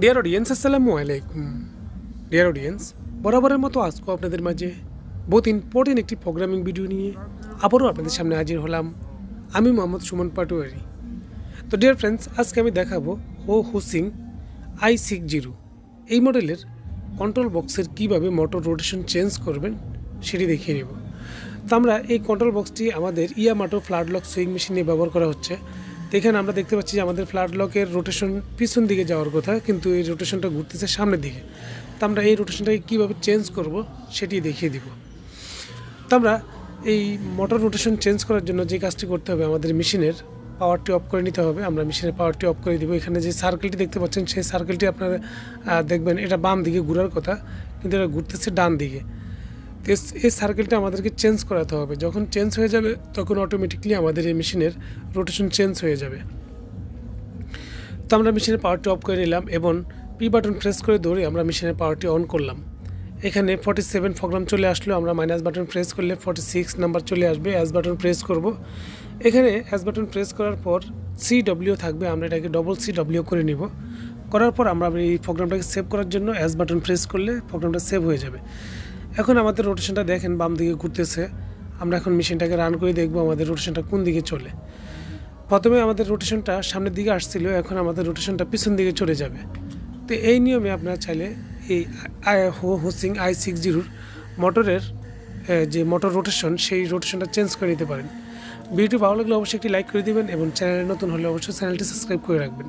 Dear audience আসসালামু আলাইকুম dear audience বরাবরের মতো আজকেও আপনাদের মাঝে বহুত ইম্পর্টেন্ট একটি প্রোগ্রামিং ভিডিও নিয়ে আবারও আপনাদের সামনে হাজির হলাম। আমি মোহাম্মদ সুমন পাটোয়ারি। তো ডিয়ার ফ্রেন্ডস আজকে আমি দেখাবো হো হুসিং আই সিক্স জিরো। এই মডেলের কন্ট্রোল বক্সের কীভাবে মোটর রোটেশন চেঞ্জ করবেন সেটি দেখিয়ে নেব। তো আমরা এই কন্ট্রোল বক্সটি আমাদের ইয়ামাটো ফ্লাড লক সুইং মেশিনে ব্যবহার করা হচ্ছে। তো এখানে আমরা দেখতে পাচ্ছি যে আমাদের ফ্লাড লকের রোটেশন পিছন দিকে যাওয়ার কথা, কিন্তু এই রোটেশনটা ঘুরতেছে সামনের দিকে। তো আমরা এই রোটেশনটাকে কীভাবে চেঞ্জ করব সেটি দেখিয়ে দিব। তো আমরা এই মোটর রোটেশন চেঞ্জ করার জন্য যে কাজটি করতে হবে আমাদের মেশিনের পাওয়ারটি অফ করে নিতে হবে। আমরা মেশিনের পাওয়ারটি অফ করে দিব। এখানে যে সার্কেলটি দেখতে পাচ্ছেন, সেই সার্কেলটি আপনারা দেখবেন, এটা বাম দিকে ঘোরার কথা, কিন্তু এটা ঘুরতেছে ডান দিকে এই সার্কেলটা আমাদেরকে চেঞ্জ করাতে হবে। যখন চেঞ্জ হয়ে যাবে, তখন অটোমেটিকলি আমাদের এই মেশিনের রোটেশন চেঞ্জ হয়ে যাবে। তো আমরা মেশিনের পাওয়ারটি অফ করে নিলাম এবং পি বাটন প্রেস করে ধরে আমরা মেশিনের পাওয়ারটি অন করলাম। এখানে ফর্টি সেভেন প্রোগ্রাম চলে আসলো, আমরা মাইনাস বাটন প্রেস করলে ফর্টি সিক্স নাম্বার চলে আসবে অ্যাস বাটন প্রেস করব। এখানে অ্যাস বাটন প্রেস করার পর সি ডব্লিউ থাকবে, আমরা এটাকে ডবল সি ডব্লিউ করে নিব। করার পর আমরা এই প্রোগ্রামটাকে সেভ করার জন্য অ্যাস বাটন প্রেস করলে প্রোগ্রামটা সেভ হয়ে যাবে। এখন আমাদের রোটেশনটা দেখেন, বাম দিকে ঘুরতেছে। আমরা এখন মেশিনটাকে রান করে দেখব আমাদের রোটেশনটা কোন দিকে চলে। প্রথমে আমাদের রোটেশনটা সামনের দিকে আসছিল, এখন আমাদের রোটেশনটা পিছন দিকে চলে যাবে। তো এই নিয়মে আপনারা চাইলে এই আই হো, হোসিং আই সিক্স জিরোর মোটরের যে মোটর রোটেশন সেই রোটেশনটা চেঞ্জ করে নিতে পারেন। ভিডিও ভালো লাগলে অবশ্যই একটি লাইক করে দিবেন এবং চ্যানেলে নতুন হলে অবশ্যই চ্যানেলটি সাবস্ক্রাইব করে রাখবেন।